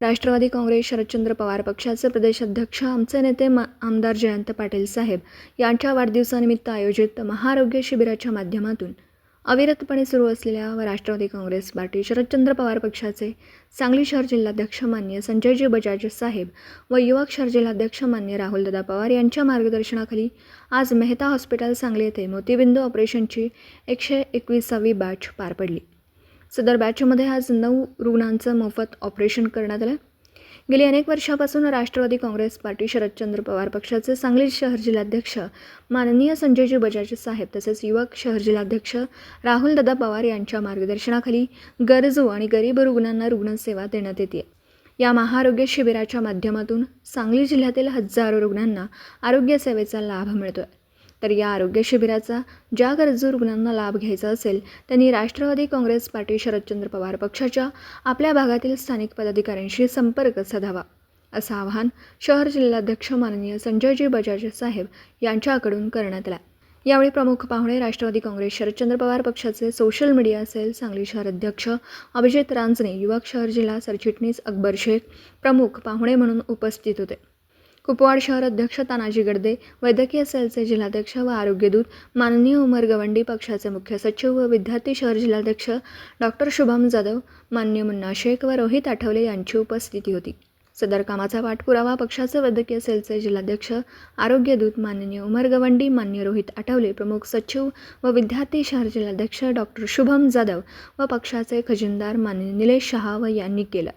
राष्ट्रवादी काँग्रेस शरदचंद्र पवार पक्षाचे प्रदेशाध्यक्ष आमचे नेते मा आमदार जयंत पाटील साहेब यांच्या वाढदिवसानिमित्त आयोजित महाआरोग्य शिबिराच्या माध्यमातून अविरतपणे सुरू असलेल्या व राष्ट्रवादी काँग्रेस पार्टी शरदचंद्र पवार पक्षाचे सांगली शहर जिल्हाध्यक्ष मान्य संजयजी बजाज साहेब व युवक शहर जिल्हाध्यक्ष मान्य राहुलदादा पवार यांच्या मार्गदर्शनाखाली आज मेहता हॉस्पिटल सांगली येथे मोतीबिंदू ऑपरेशनची एकशे एकविसावी बॅच पार पडली. सदर बॅचमध्ये आज नऊ रुग्णांचं मोफत ऑपरेशन करण्यात आलं गेली अनेक वर्षापासून राष्ट्रवादी काँग्रेस पार्टी शरदचंद्र पवार पक्षाचे सांगली शहर जिल्हाध्यक्ष माननीय संजयजी बजाज साहेब तसेच युवक शहर जिल्हाध्यक्ष राहुलदादा पवार यांच्या मार्गदर्शनाखाली गरजू आणि गरीब रुग्णांना रुग्णसेवा देण्यात येते या महाआरोग्य शिबिराच्या माध्यमातून सांगली जिल्ह्यातील हजारो रुग्णांना आरोग्यसेवेचा लाभ लाभ मिळतोय. तर या आरोग्य शिबिराचा ज्या गरजू रुग्णांना लाभ घ्यायचा असेल त्यांनी राष्ट्रवादी काँग्रेस पार्टी शरदचंद्र पवार पक्षाच्या आपल्या भागातील स्थानिक पदाधिकाऱ्यांशी संपर्क साधावा असं आवाहन शहर जिल्हाध्यक्ष माननीय संजयजी बजाज साहेब यांच्याकडून करण्यात आला. यावेळी प्रमुख पाहुणे राष्ट्रवादी काँग्रेस शरदचंद्र पवार पक्षाचे सोशल मीडिया सेल सांगली शहर अध्यक्ष अभिजित रांजणे युवक शहर जिल्हा सरचिटणीस अकबर शेख प्रमुख पाहुणे म्हणून उपस्थित होते. कुपवाड शहर अध्यक्ष तानाजी गडदे वैद्यकीय सेलचे जिल्हाध्यक्ष व आरोग्यदूत माननीय उमर गवंडी पक्षाचे मुख्य सचिव व विद्यार्थी शहर जिल्हाध्यक्ष डॉक्टर शुभम जाधव मान्य मुन्ना शेख व रोहित आठवले यांची उपस्थिती होती. सदर कामाचा पाठपुरावा पक्षाचे वैद्यकीय सेलचे जिल्हाध्यक्ष आरोग्यदूत माननीय उमर गवंडी मान्य रोहित आठवले प्रमुख सचिव व विद्यार्थी शहर जिल्हाध्यक्ष डॉक्टर शुभम जाधव व पक्षाचे खजिनदार माननीय निलेश शहा व यांनी केलं.